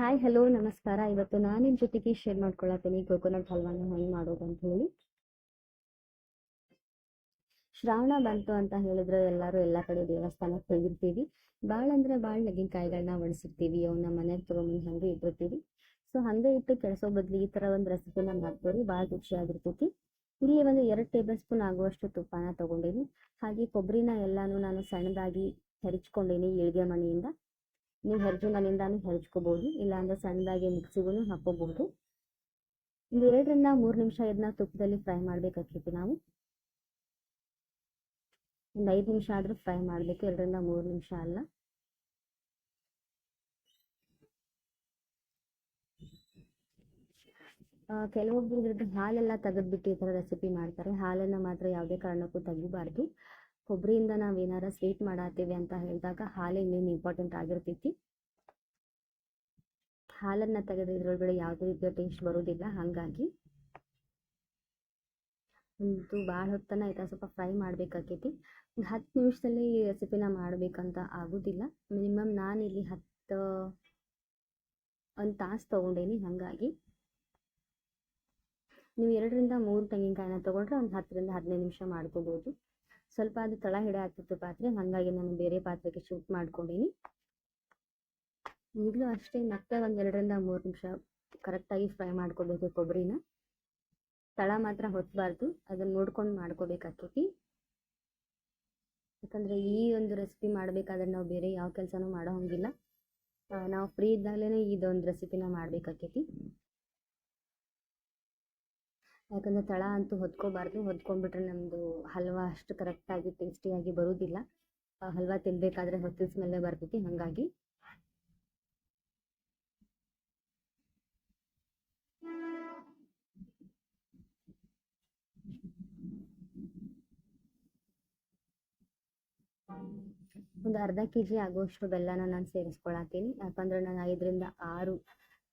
Hi hello ನಮಸ್ಕಾರ. ಇವತ್ತು ನಾನು ನಿಮ್ಮ ಜೊತೆಗೆ ಶೇರ್ ಮಾಡ್ಕೊಳತ್ತೀನಿ ಕೋಕೋನಟ್ ಹಲ್ವಾನ ಹೆಂಗೆ ಮಾಡೋದು ಅಂತ ಹೇಳಿ. ಶ್ರಾವಣ ಬಂತು ಅಂತ ಹೇಳಿದ್ರೆ ಎಲ್ಲರೂ ಎಲ್ಲಾ ಕಡೆ ದೇವಸ್ಥಾನಕ್ಕೆ ಹೋಗಿರ್ತೀವಿ. ಭಾಳ ಅಂದ್ರೆ ಭಾಳ ಲೆಗಿನಕಾಯಿಗಳನ್ನ ಒಣಸಿರ್ತೀವಿ ಅವನ್ನ ಮನೆಗೆ ತೊಗೊಂಬಂದು ಹಂಗೆ ಇಟ್ಟಿರ್ತೀವಿ. ಸೊ ಹಂಗೆ ಇಟ್ಟು ಕೆಳಸೋ ಬದ್ಲಿ ಈ ತರ ಒಂದು ರೆಸಿಪಿನ ಬಾಳ ಭಾಳ ರುಚಿಯಾಗಿರ್ತೈತಿ ಇಲ್ಲಿ ಒಂದು ಎರಡ್ ಟೇಬಲ್ ಸ್ಪೂನ್ ಆಗುವಷ್ಟು ತುಪ್ಪನ ತಗೊಂಡೇನಿ. ಹಾಗೆ ಕೊಬ್ಬರಿನ ಎಲ್ಲಾನು ನಾನು ಸಣ್ಣದಾಗಿ ಹೆರಚ್ಕೊಂಡೀನಿ. ಇಳಿಗೆ ಮಣೆಯಿಂದ. ನೀವು ಹೆರ್ಜು ಮನೆಯಿಂದಾನು ಇಲ್ಲ ಇಲ್ಲಾಂದ್ರೆ ಸಣ್ಣದಾಗಿ ಮಿಕ್ಸಿಗೂ ಹಾಕೋಬಹುದು ಒಂದು ಎರಡರಿಂದ ಮೂರು ನಿಮಿಷ ಇದನ್ನ ತುಪ್ಪದಲ್ಲಿ ಫ್ರೈ ಮಾಡ್ಬೇಕಾಗ್ತೈತಿ ನಾವು. ಒಂದು ಐದು ನಿಮಿಷ ಆದ್ರೂ ಫ್ರೈ ಮಾಡಬೇಕು ಎರಡರಿಂದ ಮೂರು ನಿಮಿಷ ಅಲ್ಲ. ಆ, ಕೆಲವೊಬ್ರು ಇದ್ರದ್ದು ಹಾಲೆಲ್ಲ ತೆಗೆದ್ಬಿಟ್ಟು ಈ ಥರ ರೆಸಿಪಿ ಮಾಡ್ತಾರೆ. ಹಾಲನ್ನು ಮಾತ್ರ ಯಾವುದೇ ಕಾರಣಕ್ಕೂ ತೆಗಿಬಾರ್ದು. ಕೊಬ್ಬರಿಯಿಂದ ನಾವು ಏನಾರ ಸ್ವೀಟ್ ಮಾಡತ್ತೀವಿ ಅಂತ ಹೇಳಿದಾಗ ಹಾಲು ಮೇನ್ ಇಂಪಾರ್ಟೆಂಟ್ ಆಗಿರ್ತೈತಿ. ಹಾಲನ್ನು ತೆಗೆದ್ರೆ ಇದ್ರೊಳಗಡೆ ಯಾವುದೇ ರೀತಿಯ ಟೇಸ್ಟ್ ಬರೋದಿಲ್ಲ, ಹಾಗಾಗಿ ಒಂದು ಭಾಳ ಹೊತ್ತನ ಆಯ್ತಾ, ಸ್ವಲ್ಪ ಫ್ರೈ ಮಾಡಬೇಕಾಕೈತಿ. ಒಂದು ಹತ್ತು ನಿಮಿಷದಲ್ಲಿ ಈ ರೆಸಿಪಿನ ಮಾಡಬೇಕಂತ ಆಗೋದಿಲ್ಲ. ಮಿನಿಮಮ್ ನಾನು ಇಲ್ಲಿ ಹತ್ತು, ಒಂದು ತಾಸು ತೊಗೊಂಡೇನಿ, ಹಾಗಾಗಿ ನೀವು ಎರಡರಿಂದ ಮೂರು ತೆಂಗಿನಕಾಯಿನ ತೊಗೊಂಡ್ರೆ ಒಂದು ಹತ್ತರಿಂದ ಹದಿನೈದು ನಿಮಿಷ ಮಾಡ್ಕೋಬೋದು. ಸ್ವಲ್ಪ ಅದು ತಳ ಹಿಡ ಆಗ್ತಿತ್ತು ಪಾತ್ರೆ, ಹಾಗಾಗಿ ನಾನು ಬೇರೆ ಪಾತ್ರೆಗೆ ಶೂಟ್ ಮಾಡ್ಕೊಂಡೀನಿ. ಈಗಲೂ ಅಷ್ಟೇ, ಮತ್ತೆ ಒಂದು ಎರಡರಿಂದ ಮೂರು ನಿಮಿಷ ಕರೆಕ್ಟಾಗಿ ಫ್ರೈ ಮಾಡ್ಕೋಬೇಕು ಕೊಬ್ಬರಿನ ತಳ ಮಾತ್ರ ಹೊತ್ತಬಾರ್ದು ಅದನ್ನ ನೋಡ್ಕೊಂಡು ಮಾಡ್ಕೋಬೇಕಾಗ್ತೈತಿ. ಯಾಕಂದರೆ ಈ ಒಂದು ರೆಸಿಪಿ ಮಾಡಬೇಕಾದ್ರೆ ನಾವು ಬೇರೆ ಯಾವ ಕೆಲಸನೂ ಮಾಡೋ ಹಂಗಿಲ್ಲ. ನಾವು ಫ್ರೀ ಇದ್ದಾಗಲೇ ಇದೊಂದು ರೆಸಿಪಿನ ಮಾಡಬೇಕಾಕೈತಿ ಯಾಕಂದರೆ ತಳ ಅಂತೂ ಹೊದ್ಕೋಬಾರ್ದು ಹೊದ್ಕೊಂಡ್ಬಿಟ್ರೆ ನಮ್ಮದು ಹಲ್ವಾ ಅಷ್ಟು ಕರೆಕ್ಟಾಗಿ ಟೇಸ್ಟಿಯಾಗಿ ಬರೋದಿಲ್ಲ. ಹಲ್ವಾ ತಿನ್ನಬೇಕಾದ್ರೆ ಹೊತ್ತಿನ ಸ್ಮೆಲ್ಲೇ ಬರ್ತೈತಿ, ಹಾಗಾಗಿ. ಒಂದು ಅರ್ಧ ಕೆ ಜಿ ಆಗುವಷ್ಟು ಬೆಲ್ಲನ ನಾನು ಸೇರಿಸ್ಕೊಳತ್ತೀನಿ. ಯಾಕಂದ್ರೆ ನಾನು ಐದರಿಂದ ಆರು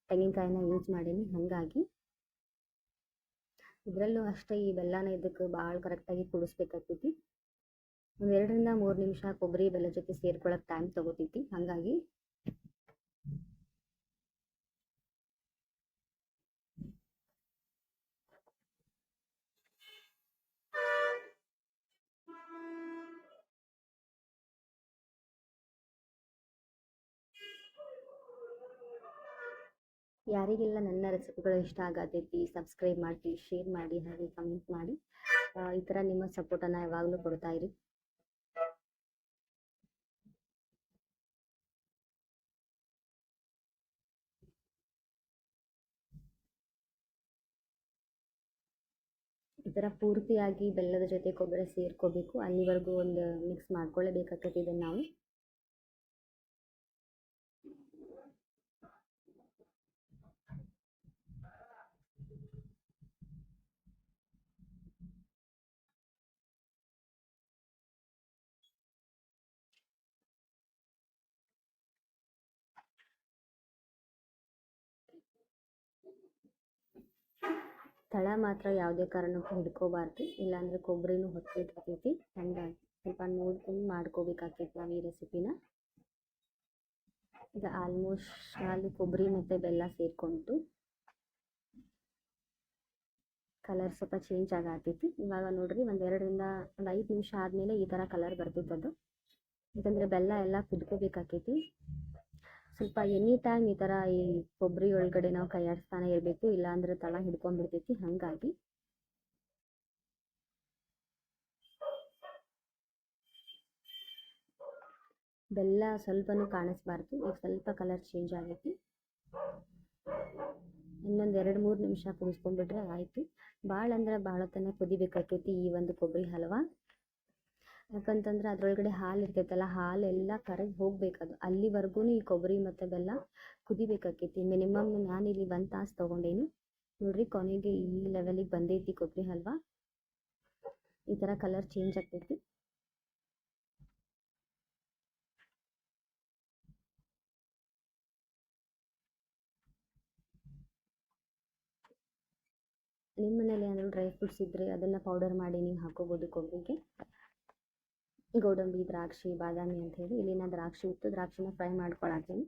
ತೆಂಗಿನಕಾಯಿನ ಯೂಸ್ ಮಾಡೀನಿ, ಹಾಗಾಗಿ. ಇದರಲ್ಲೂ ಅಷ್ಟೇ ಈ ಬೆಲ್ಲನ ಇದಕ್ಕೆ ಭಾಳ ಕರೆಕ್ಟಾಗಿ ಕುಡಿಸ್ಬೇಕಾಗ್ತೈತಿ. ಒಂದು ಎರಡರಿಂದ ಮೂರು ನಿಮಿಷ ಕೊಬ್ಬರಿ ಬೆಲ್ಲ ಜೊತೆ ಸೇರ್ಕೊಳ್ಳೋಕೆ ಟೈಮ್ ತಗೋತೈತಿ. ಹಾಗಾಗಿ ಯಾರಿಗೆಲ್ಲ ನನ್ನ ರೆಸಿಪಿಗಳು ಇಷ್ಟ ಆಗತೈತಿ ಸಬ್ಸ್ಕ್ರೈಬ್ ಮಾಡಿ ಶೇರ್ ಮಾಡಿ, ಹಾಗೆ ಕಮೆಂಟ್ ಮಾಡಿ ಈ ಥರ ನಿಮ್ಮ ಸಪೋರ್ಟನ್ನು ಯಾವಾಗಲೂ ಕೊಡ್ತಾ ಇರಿ. ಈ ಥರ ಪೂರ್ತಿಯಾಗಿ ಬೆಲ್ಲದ ಜೊತೆ ಕೊಬ್ಬರಿ ಸೇರ್ಕೋಬೇಕು. ಅಲ್ಲಿವರೆಗೂ ಒಂದು ಮಿಕ್ಸ್ ಮಾಡ್ಕೊಳ್ಳೇಬೇಕಾಗತ್ತೆ ಇದನ್ನು ನಾವು. ತಳ ಮಾತ್ರ ಯಾವುದೇ ಕಾರಣಕ್ಕೂ ಹಿಡ್ಕೋಬಾರ್ದು. ಇಲ್ಲಾಂದ್ರೆ ಕೊಬ್ಬರಿನೂ ಹೊತ್ತಿರ್ತೈತಿ ಹಂಗಾಗಿ ಸ್ವಲ್ಪ ನೋಡ್ಕೊಂಡು ಮಾಡ್ಕೋಬೇಕಾಗ್ತೈತಿ ನಾವು ಈ ರೆಸಿಪಿನ. ಈಗ ಆಲ್ಮೋಸ್ಟ್ ಅಲ್ಲಿ ಕೊಬ್ಬರಿ ಮತ್ತು ಬೆಲ್ಲ ಸೇರ್ಕೊಂಡು ಕಲರ್ ಸ್ವಲ್ಪ ಚೇಂಜ್ ಆಗತೈತಿ ಇವಾಗ ನೋಡ್ರಿ ಒಂದು ಎರಡರಿಂದ ಒಂದು ಐದು ನಿಮಿಷ ಆದಮೇಲೆ ಈ ಥರ ಕಲರ್ ಬರ್ತೈತೆ ಅದು ಯಾಕಂದರೆ ಬೆಲ್ಲ ಎಲ್ಲ ಕುದ್ಕೋಬೇಕಾಕೈತಿ ಸ್ವಲ್ಪ ಎನಿ ಟೈಮ್ ಈ ಥರ ಈ ಕೊಬ್ಬರಿ ಒಳಗಡೆ ನಾವು ಕೈ ಆಡಿಸ್ತಾನೆ ಇರಬೇಕು, ಇಲ್ಲಾಂದ್ರೆ ತಳ ಹಿಡ್ಕೊಂಡ್ಬಿಡ್ತೈತಿ ಹಂಗಾಗಿ. ಬೆಲ್ಲ ಸ್ವಲ್ಪನು ಕಾಣಿಸ್ಬಾರ್ದು, ಈಗ ಸ್ವಲ್ಪ ಕಲರ್ ಚೇಂಜ್ ಆಗೈತಿ. ಇನ್ನೊಂದು ಎರಡು, ಮೂರು ನಿಮಿಷ ಕುದಿಸ್ಕೊಂಡ್ಬಿಟ್ರೆ ಆಯಿತು. ಭಾಳ ಅಂದ್ರೆ ಭಾಳ ತನಕ ಕುದಿಬೇಕಾಕೈತಿ ಈ ಒಂದು ಕೊಬ್ಬರಿ ಹಲ್ವಾ. ಯಾಕಂತಂದ್ರೆ ಅದ್ರೊಳಗಡೆ ಹಾಲು ಇರ್ತೈತಲ್ಲ, ಹಾಲೆಲ್ಲ ಕರಗಿ ಹೋಗ್ಬೇಕದು ಅಲ್ಲಿವರೆಗೂ ಈ ಕೊಬ್ಬರಿ ಮತ್ತು ಬೆಲ್ಲ ಕುದಿಬೇಕಾಕೈತಿ. ಮಿನಿಮಮ್ ಇಲ್ಲಿ ಒಂದು ತಾಸು ತೊಗೊಂಡೇನಿ. ನೋಡ್ರಿ, ಕೊನೆಗೆ ಈ ಲೆವೆಲಿಗೆ ಬಂದೈತಿ ಕೊಬ್ಬರಿ ಹಲ್ವಾ. ಈ ಥರ ಕಲರ್ ಚೇಂಜ್ ಆಗ್ತೈತಿ. ನಿಮ್ಮ ಮನೇಲಿ ಏನಾದರೂ ಡ್ರೈ ಫ್ರೂಟ್ಸ್ ಇದ್ರೆ ಅದನ್ನು ಪೌಡರ್ ಮಾಡಿ ನೀವು ಹಾಕೋಬೋದು ಕೊಬ್ಬರಿಗೆ ಗೋಡಂಬಿ, ದ್ರಾಕ್ಷಿ, ಬಾದಾಮಿ ಅಂತ ಹೇಳಿ ಇಲ್ಲಿ ನಾನು ದ್ರಾಕ್ಷಿ ಇತ್ತು ದ್ರಾಕ್ಷಿನ ಫ್ರೈ ಮಾಡ್ಕೊಳತ್ತೀನಿ.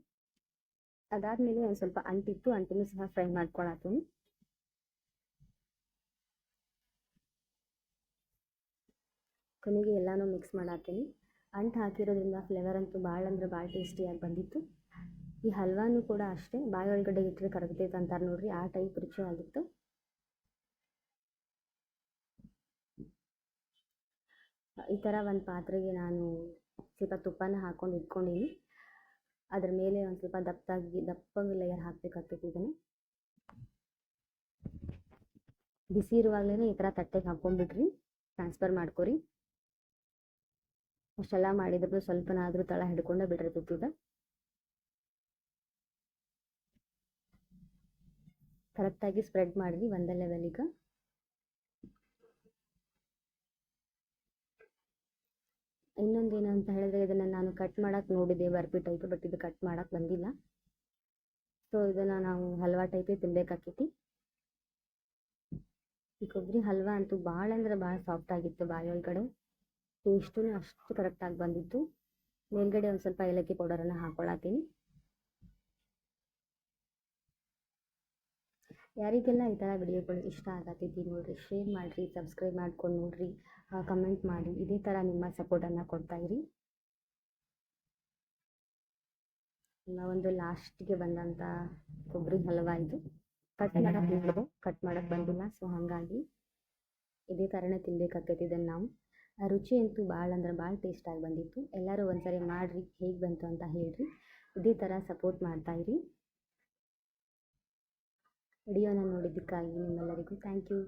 ಅದಾದಮೇಲೆ ಒಂದು ಸ್ವಲ್ಪ ಅಂಟಿತ್ತು, ಅಂಟಿನೂ ಸಹ ಫ್ರೈ ಮಾಡ್ಕೊಳತ್ತೀನಿ. ಕೊನೆಗೆ ಎಲ್ಲನೂ ಮಿಕ್ಸ್ ಮಾಡತ್ತೀನಿ. ಅಂಟು ಹಾಕಿರೋದ್ರಿಂದ ಫ್ಲೇವರ್ ಅಂತೂ ಭಾಳ ಅಂದ್ರೆ ಭಾಳ ಟೇಸ್ಟಿಯಾಗಿ ಬಂದಿತ್ತು. ಈ ಹಲ್ವಾನು ಕೂಡ ಅಷ್ಟೇ, ಬಾಯಿ ಒಳಗಡೆ ಇಟ್ಟರೆ ಕರಗ್ತೈತೆ ಅಂತಾರೆ ನೋಡ್ರಿ, ಆ ಟೈಪ್ ರುಚಿ ಈ ಥರ ಒಂದು ಪಾತ್ರೆಗೆ ನಾನು ಸ್ವಲ್ಪ ತುಪ್ಪನ ಹಾಕ್ಕೊಂಡು ಇಟ್ಕೊಂಡಿನಿ. ಅದ್ರ ಮೇಲೆ ಒಂದು ಸ್ವಲ್ಪ ದಪ್ಪದಾಗಿ ದಪ್ಪಗೆ ಲೇಯರ್ ಹಾಕ್ಬೇಕಾಗ್ತೈತಿ ಇದನ್ನು. ಬಿಸಿ ಇರುವಾಗಲೇ ಈ ಥರ ತಟ್ಟೆಗೆ ಹಾಕ್ಕೊಂಡ್ಬಿಡ್ರಿ ಟ್ರಾನ್ಸ್ಫರ್ ಮಾಡ್ಕೊರಿ. ಅಷ್ಟೆಲ್ಲ ಮಾಡಿದ್ರು ಸ್ವಲ್ಪನಾದರೂ ತಳ ಹಿಡ್ಕೊಂಡೇ ಬಿಟ್ಟಿರ್ತೈತಿ ತುಪ್ಪದ ಕರೆಕ್ಟಾಗಿ ಸ್ಪ್ರೆಡ್ ಮಾಡಿರಿ ಒಂದೇ ಲೆವೆಲಿಗೆ ಇನ್ನೊಂದು ಏನು ಅಂತ ಹೇಳಿದ್ರೆ ಇದನ್ನು ನಾನು ಕಟ್ ಮಾಡೋಕ್ಕೆ ನೋಡಿದೆ ಬರ್ಪಿ ಟೈಪ್ ಬಟ್ ಇದು ಕಟ್ ಮಾಡೋಕ್ಕೆ ಬಂದಿಲ್ಲ. ಸೊ ಇದನ್ನು ನಾವು ಹಲ್ವಾ ಟೈಪೇ ತಿನ್ಬೇಕಾಕೈತಿ. ಈ ಕೊಬ್ಬರಿ ಹಲ್ವಾ ಅಂತೂ ಭಾಳ ಅಂದ್ರೆ ಭಾಳ ಸಾಫ್ಟ್ ಆಗಿತ್ತು ಬಾಯಿ ಒಳಗಡೆ. ಟೇಸ್ಟೂ ಅಷ್ಟು ಕರೆಕ್ಟಾಗಿ ಬಂದಿತ್ತು. ಮೇಲ್ಗಡೆ ಒಂದು ಸ್ವಲ್ಪ ಏಲಕ್ಕಿ ಪೌಡರನ್ನು ಹಾಕ್ಕೊಳತ್ತೀನಿ ಯಾರಿಗೆಲ್ಲ ಈ ಥರ ವಿಡಿಯೋಗಳು ಇಷ್ಟ ಆಗತ್ತೈತಿ ನೋಡಿರಿ ಶೇರ್ ಮಾಡಿರಿ ಸಬ್ಸ್ಕ್ರೈಬ್ ಮಾಡ್ಕೊಂಡು ನೋಡಿರಿ ಕಮೆಂಟ್ ಮಾಡಿ ಇದೇ ಥರ ನಿಮ್ಮ ಸಪೋರ್ಟನ್ನು ಕೊಡ್ತಾಯಿರಿ ಒಂದು ಲಾಸ್ಟಿಗೆ ಬಂದಂಥ ಕೊಬ್ಬರಿ ಹಲ್ವಾ ಇದು. ಕಟ್ ಮಾಡಕ್ಕೆ ನೋಡಿದೆ ಕಟ್ ಮಾಡಕ್ಕೆ ಬಂದಿಲ್ಲ ಸೊ ಹಾಗಾಗಿ ಇದೇ ಥರನೇ ತಿನ್ಬೇಕಾಗ್ತೈತಿ ಇದನ್ನು ನಾವು. ರುಚಿ ಅಂತೂ ಭಾಳ ಅಂದ್ರೆ ಭಾಳ ಟೇಸ್ಟಾಗಿ ಬಂದಿತ್ತು. ಎಲ್ಲರೂ ಒಂದ್ಸರಿ ಮಾಡಿರಿ ಹೇಗೆ ಬಂತು ಅಂತ ಹೇಳಿರಿ. ಇದೇ ಥರ ಸಪೋರ್ಟ್ ಮಾಡ್ತಾಯಿರಿ ವಿಡಿಯೋನ ನೋಡಿದ್ದಕ್ಕಾಗಿ ನಿಮ್ಮೆಲ್ಲರಿಗೂ ಥ್ಯಾಂಕ್ ಯು